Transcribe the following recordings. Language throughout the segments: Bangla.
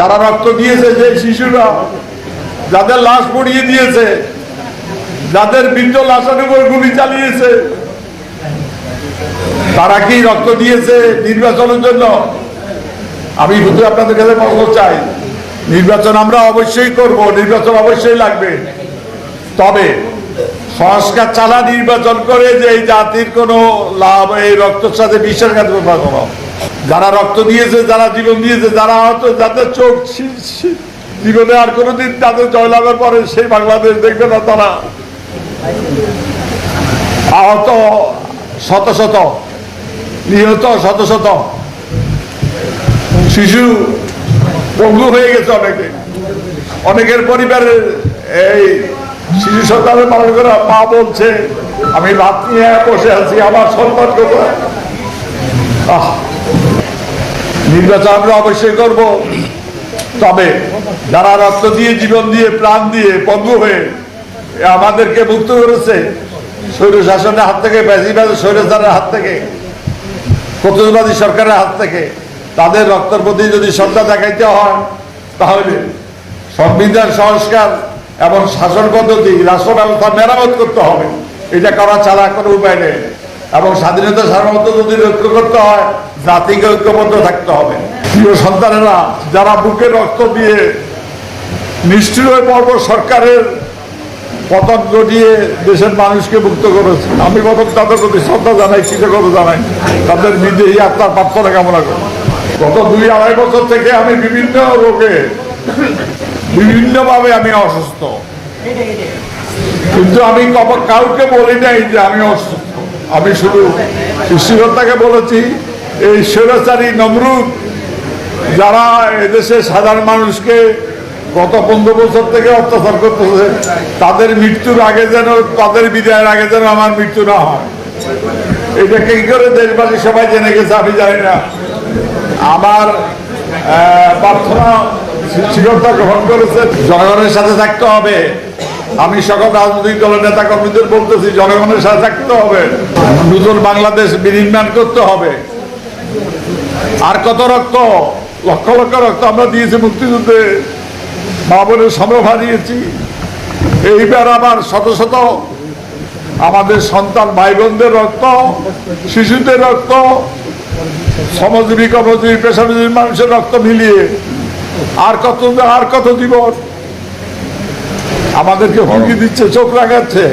যারা রক্ত দিয়েছে যে শিশুরা, যাদের লাশ পড়িয়ে দিয়েছে, যাদের বৃদ্ধ লাশের উপর গুলি চালিয়েছে, তারা কি রক্ত দিয়েছে নির্বাচনের জন্য? আমি শুধু আপনাদের কাছে বলতে চাই, নির্বাচন আমরা অবশ্যই করব, নির্বাচন অবশ্যই লাগবে। তবে সংস্কার চালা নির্বাচন করে যে এই জাতির কোনো লাভ এই রক্তের সাথে বিশ্বাসঘাতকতা কোনো যারা রক্ত দিয়েছে, যারা জীবন দিয়েছে, যারা হয়তো যাদের চোখ জীবনে আর কোনোদিন তাদের জয়লাভের পরে সেই বাংলাদেশ দেখবে না তারা। আহত, শত শত, নিহত শত শত। শিশু পঙ্গু হয়ে গেছে অনেকে। অনেকের পরিবারের এই শিশু সন্তানের পালন করা মা বলছে, আমি ভাত নিয়ে বসে আছি, আমার সন্তান কোথায় নির্বাচন আমরা অবশ্যই করব। তবে যারা রক্ত দিয়ে, জীবন দিয়ে, প্রাণ দিয়ে পঙ্গু হয়ে আমাদেরকে মুক্ত করেছে, স্বৈর শাসনের হাত থেকে, বেশিরভাগ স্বৈরাচারের হাত থেকে কতবাদী সরকারের হাত থেকে, তাদের রক্তের প্রতি যদি শ্রদ্ধা দেখাইতে হয়, তাহলে সংবিধান, সংস্কার এবং শাসন পদ্ধতি রাষ্ট্র ব্যবস্থা মেরামত করতে হবে। এটা করা ছাড়া কোনো উপায় নেই। এবং স্বাধীনতা সার্বভৌমত্ব যদি রক্ষা করতে হয়, জাতিকে ঐক্যবদ্ধ থাকতে হবে। প্রিয় সন্তানেরা, যারা বুকে রক্ত দিয়ে হয়ে পর্ব সরকারের পতন ঘটিয়ে দেশের মানুষকে মুক্ত করেছে, আমি প্রথম তাদের প্রতি শ্রদ্ধা জানাই, কৃতজ্ঞতা জানাই। তাদের বিদেহী আত্মার প্রার্থনা কামনা করি। গত দুই আড়াই বছর থেকে আমি বিভিন্ন রোগে, বিভিন্নভাবে আমি অসুস্থ। কিন্তু আমি কাউকে বলি নাই যে আমি অসুস্থ। আমি শুধু সৃষ্টিকর্তাকে বলেছি, এই স্বৈরাচারী নমরুদ, যারা এদেশে সাধারণ মানুষকে গত পনেরো বছর থেকে অত্যাচার করতেছে, তাদের মৃত্যুর আগে যেন, তাদের বিদায়ের আগে যেন আমার মৃত্যু না হয়। এটা কি করে দেশবাসী সবাই জেনে গেছে আমি জানি না। আমার প্রার্থনা সৃষ্টিকর্তা গ্রহণ করেছে, জনগণের সাথে থাকতে হবে। আমি সকল রাজনৈতিক দলের নেতা কর্মীদের বলতেছি, জনগণের সাথে থাকতে হবে। নতুন বাংলাদেশ বিনির্মাণ করতে হবে। আর কত রক্ত? লক্ষ লক্ষ রক্ত আমরা দিয়েছি মুক্তিযুদ্ধে। মা বোনের সময় হারিয়েছি। এইবার আবার শত শত আমাদের সন্তান ভাই বোনদের রক্ত, শিশুদের রক্ত, শ্রমজীবী, কর্মজীবী, পেশাজীবী মানুষের রক্ত মিলিয়ে আর কত আর কত জীবন? আমাদেরকে হুমকি দিচ্ছে, চোখ রাখাচ্ছে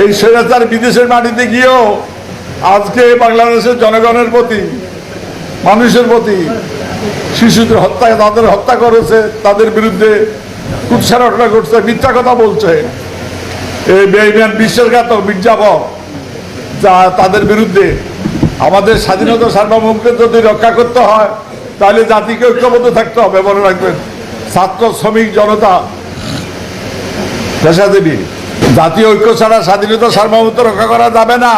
এই স্বৈরাচার বিদেশের মাটিতে গিয়েও আজকে বাংলাদেশের জনগণের প্রতি, মানুষের প্রতি, শিশুদের হত্যা, তাদের হত্যা করেছে, তাদের বিরুদ্ধে কুৎসারটনা করছে, মিথ্যা কথা বলছে। এই বেইমান বিশ্বাসঘাতক মির্জাফর যা তাদের বিরুদ্ধে আমাদের স্বাধীনতা সার্বভৌমকে যদি রক্ষা করতে হয়, তাহলে জাতিকে ঐক্যবদ্ধ থাকতে হবে, মনে রাখবেন। ছাত্র, শ্রমিক, জনতা পেশাজীবী, জাতীয় ঐক্য ছাড়া স্বাধীনতা সার্বভৌমত্ব রক্ষা করা যাবে না।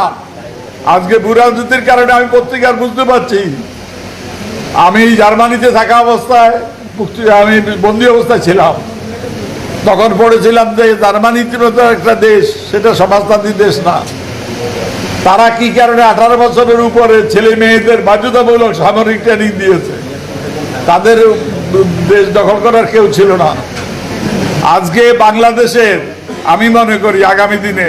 আজকে বুড়াজুতির কারণে আমি পত্রিকার বুঝতে পারছি। আমি জার্মানিতে থাকা অবস্থায় আমি বন্দি অবস্থায় ছিলাম। তখন পড়েছিলাম যে জার্মানির মতো একটা দেশ, সেটা সমাজতান্ত্রিক দেশ না। তারা কি কারণে আঠারো বছরের উপরে ছেলে মেয়েদের বাধ্যতামূলক সামরিক ট্রেনিং দিয়েছে? তাদের দেশ দখল করার কেউ ছিল না। আজকে বাংলাদেশের আমি মনে করি আগামী দিনে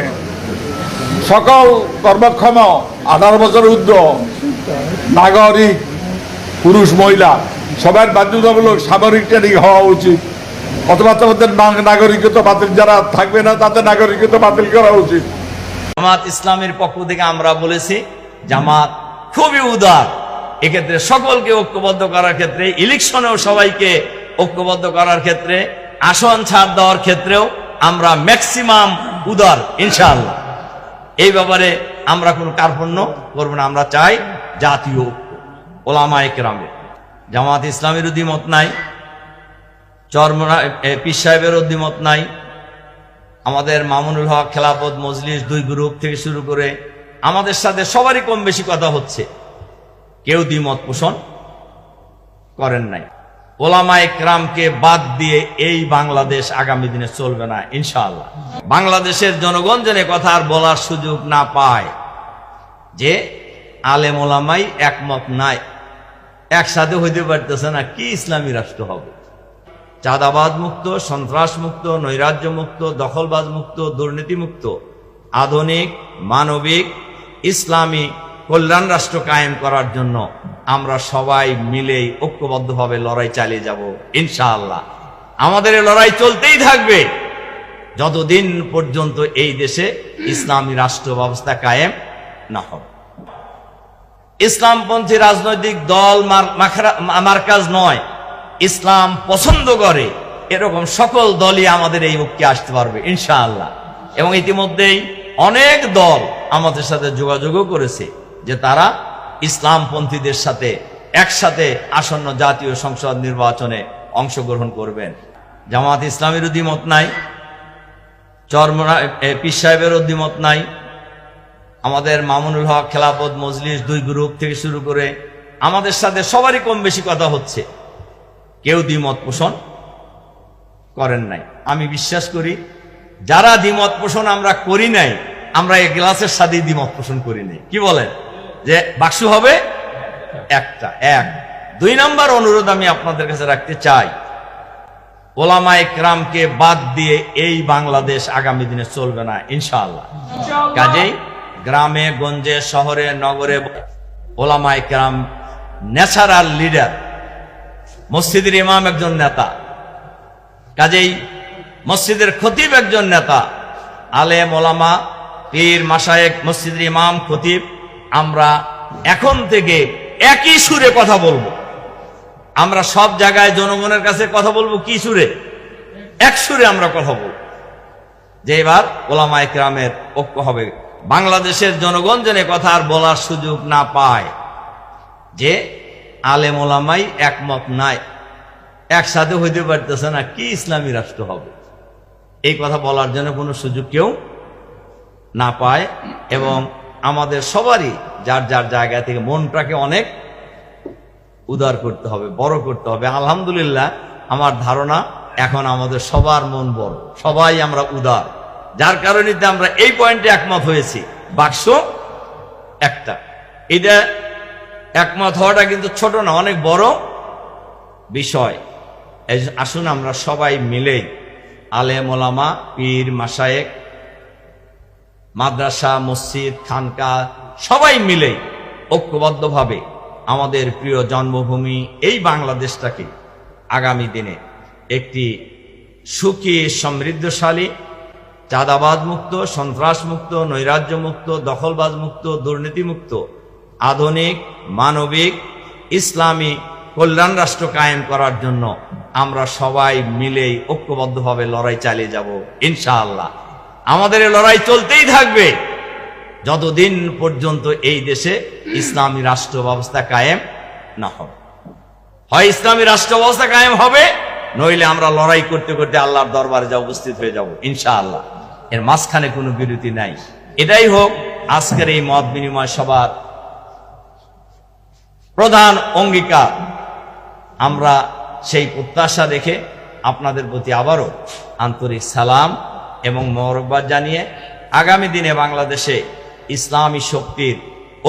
সকল কর্মক্ষম আঠারো বছর ঊর্ধ্ব নাগরিক, পুরুষ, মহিলা সবার বাধ্যতামূলক সামরিক ট্রেনিং হওয়া উচিত। অথবা তোমাদের নাগরিকত্ব বাতিল যারা থাকবে না, তাদের নাগরিকত্ব বাতিল করা উচিত। জামাত ইসলামের পক্ষ থেকে আমরা বলেছি, জামাত খুবই উদার। এক্ষেত্রে সকলকে ঐক্যবদ্ধ করার ক্ষেত্রে ইলেকশনেও সবাইকে ঐক্যবদ্ধ করার ক্ষেত্রে আসন ছাড় দেওয়ার ক্ষেত্রেও আমরা ম্যাক্সিমাম উদার, ইনশাআল্লাহ। এই ব্যাপারে আমরা কোনো কার্পণ্য করব না, আমরা চাই জাতীয় ওলামা একরামে জামাত ইসলামের দ্বিমত নাই, চরমনা পিস সাহেবের দ্বিমত নাই। আমাদের মামুনুল হক খেলাফত মজলিস দুই গ্রুপ থেকে শুরু করে আমাদের সাথে সবারই কম বেশি কথা হচ্ছে। কেউ দ্বিমত পোষণ করেন নাই। ওলামা একরামকে বাদ দিয়ে এই বাংলাদেশ আগামী দিনে চলবে না, ইনশাআল্লাহ। বাংলাদেশের জনগণ যেন কথা আর বলার সুযোগ না পায়, যে আলেম ওলামাই একমত নাই, একসাথে হইতে পারতেছে না, কি ইসলামী রাষ্ট্র হবে? চাঁদাবাদ মুক্ত, সন্ত্রাস মুক্ত, নৈরাজ্য মুক্ত, দখলবাজ মুক্ত, দুর্নীতি মুক্ত, আধুনিক, মানবিক, ইসলামী কল্যাণ রাষ্ট্র কায়েম করার জন্য আমরা সবাই মিলেই ঐক্যবদ্ধভাবে লড়াই চালিয়ে যাব, ইনশাআল্লাহ। আমাদের লড়াই চলতেই থাকবে। যতদিন পর্যন্ত এই দেশে ইসলামী রাষ্ট্র ব্যবস্থা কায়েম না হবে। ইসলামপন্থী রাজনৈতিক দল মার্কাজ নয়, ইসলাম পছন্দ করে। এরকম সকল দলই আমাদের এই মুখকে আসতে পারবে, ইনশাআল্লাহ। এবং ইতিমধ্যেই অনেক দল আমাদের সাথে যোগাযোগও করেছে, যে তারা ইসলামপন্থীদের সাথে একসাথে আসন্ন জাতীয় সংসদ নির্বাচনে অংশগ্রহণ করবেন। জামাত ইসলামের দ্বিমত নাই। চরমনা পীর সাহেবের দ্বিমত নাই। আমাদের মামুনুল হক খেলাপদ মজলিস দুই গ্রুপ থেকে শুরু করে আমাদের সাথে সবারই কম বেশি কথা হচ্ছে। কেউ দ্বিমত পোষণ করেন নাই। আমি বিশ্বাস করি, যারা দ্বিমত পোষণ আমরা করি নাই, আমরা এই গ্লাসের সাথে দ্বিমত পোষণ করি নাই। কি বলেন? যে বাক্স হবে একটা এক। দুই নম্বর অনুরোধ আমি আপনাদের কাছে রাখতে চাই। ওলামা একরামকে বাদ দিয়ে এই বাংলাদেশ আগামী দিনে চলবে না ইনশাআল্লাহ। কাজেই গ্রামে গঞ্জে শহরে নগরে ওলামা একরাম ন্যাচারাল লিডার মসজিদের ইমাম একজন নেতা কাজেই মসজিদের খতিব একজন নেতা আলেম ওলামা পীর মাসায়েক মসজিদের ইমাম খতিব আমরা এখন থেকে একই সুরে কথা বলব। আমরা সব জায়গায় জনগণের কাছে কথা বলব কি সুরে? এক সুরে আমরা কথা বলব। যে এবার ওলামা একরামের ঐক্য হবে। বাংলাদেশের জনগণ যেন কথা আর বলার সুযোগ না পায়। যে আলেম ওলামাই একমত নাই, একসাথে হইতে পারতেছে না, কি ইসলামী রাষ্ট্র হবে? এই কথা বলার জন্য কোনো সুযোগ কেউ না পায় এবং আমাদের সবারই যার যার জায়গা থেকে মনটাকে অনেক উদার করতে হবে, বড় করতে হবে। আলহামদুলিল্লাহ, আমার ধারণা এখন আমাদের সবার মন বড়। সবাই আমরা উদার। যার কারণে আমরা এই পয়েন্টে একমত হয়েছি। বাক্স একটা। এটা একমত হওয়াটা কিন্তু ছোট না, অনেক বড় বিষয়। আসুন আমরা সবাই মিলে আলেম ওলামা, পীর মাসায়েক মাদ্রাসা, মসজিদ, খানকা, সবাই মিলে ঐক্যবদ্ধভাবে আমাদের প্রিয় জন্মভূমি এই বাংলাদেশটাকে আগামী দিনে একটি সুখী, সমৃদ্ধশালী চাঁদাবাদ মুক্ত সন্ত্রাস মুক্ত নৈরাজ্য মুক্ত দখলবাজ মুক্ত দুর্নীতি মুক্ত আধুনিক, মানবিক, ইসলামী কল্যাণ রাষ্ট্র কায়েম করার জন্য আমরা সবাই মিলেই ঐক্যবদ্ধভাবে লড়াই চালিয়ে যাব, ইনশাআল্লাহ। আমাদের লড়াই চলতেই থাকবে। যতদিন পর্যন্ত এই দেশে ইসলামী রাষ্ট্র ব্যবস্থা কায়েম না হবে। হয় ইসলামী রাষ্ট্র ব্যবস্থা কায়েম হবে, নইলে আমরা লড়াই করতে করতে আল্লাহর দরবারে যা উপস্থিত হয়ে যাব, ইনশাআল্লাহ। এর মাঝখানে কোনো বিরতি নাই। এটাই হোক, আজকের এই মত বিনিময় সবার প্রধান অঙ্গীকার। আমরা সেই প্রত্যাশা দেখে আপনাদের প্রতি আবারও আন্তরিক সালাম এবং মরকবাদ জানিয়ে আগামী দিনে বাংলাদেশে ইসলামী শক্তির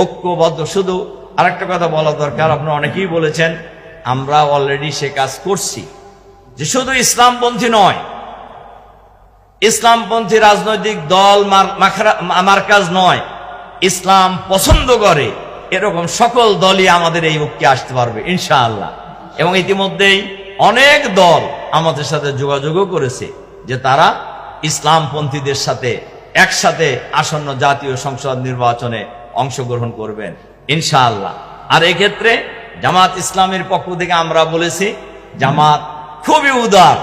ঐক্যবদ্ধ, শুধু আরেকটা কথা বলা দরকার আপনারা অনেকেই বলেছেন, আমরা অলরেডি সে কাজ করছি। যে শুধু ইসলামপন্থী নয়, ইসলামপন্থী রাজনৈতিক দল মার্কাজ নয়, ইসলাম পছন্দ করে, এরকম সকল দলই আমাদের এই মুখকে আসতে পারবে, ইনশাআল্লাহ। এবং ইতিমধ্যেই অনেক দল আমাদের সাথে যোগাযোগও করেছে, যে তারা ইসলামপন্থীদের সাথে একসাথে আসন্ন জাতীয় সংসদ নির্বাচনে অংশগ্রহণ করবেন, ইনশাআল্লাহ। আর এক্ষেত্রে জামাত ইসলামের পক্ষ থেকে আমরা বলেছি, জামাত খুবই উদার।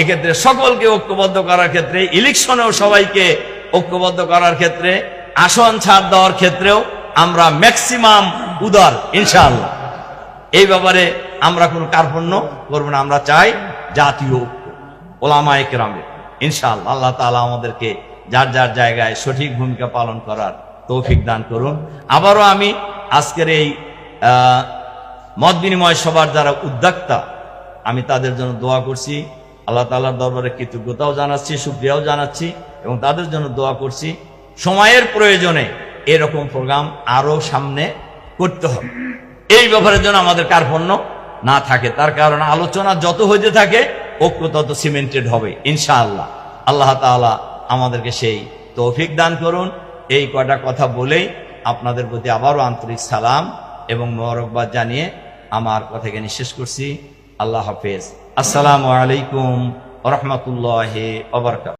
এক্ষেত্রে সকলকে ঐক্যবদ্ধ করার ক্ষেত্রে, ইলেকশনেও সবাইকে ঐক্যবদ্ধ করার ক্ষেত্রে, আসন ছাড় দেওয়ার ক্ষেত্রেও আমরা ম্যাক্সিমাম উদার, ইনশাআল্লাহ। এই ব্যাপারে আমরা কোনো কার্পণ্য করব না, আমরা চাই জাতীয় ঐক্য ওলামা একরামের ইনশাআল্লাহ, আল্লাহ তাআলা আমাদেরকে যার যার জায়গায় সঠিক ভূমিকা পালন করার তৌফিক দান করুন। আবারও আমি আজকের এই মত বিনিময় সবার যারা উদ্যোক্তা, আমি তাদের জন্য দোয়া করছি। আল্লাহ তাআলার দরবারে কৃতজ্ঞতাও জানাচ্ছি সুক্রিয়াও জানাচ্ছি এবং তাদের জন্য দোয়া করছি। সময়ের প্রয়োজনে এরকম প্রোগ্রাম আরও সামনে করতে হবে। এই ব্যাপারে যেন আমাদের কার্পণ্য না থাকে। তার কারণে আলোচনা যত হইতে থাকে ঐক্য তত সিমেন্টেড হবে, ইনশাআল্লাহ। আল্লাহ তালা আমাদেরকে সেই তৌফিক দান করুন। এই কটা কথা বলেই আপনাদের প্রতি আবারও আন্তরিক সালাম এবং মরকবাদ জানিয়ে আমার কথাকে নিঃশেষ করছি। আল্লাহ হাফেজ। আসসালামু আলাইকুম রহমতুল্লাহ অবরকাত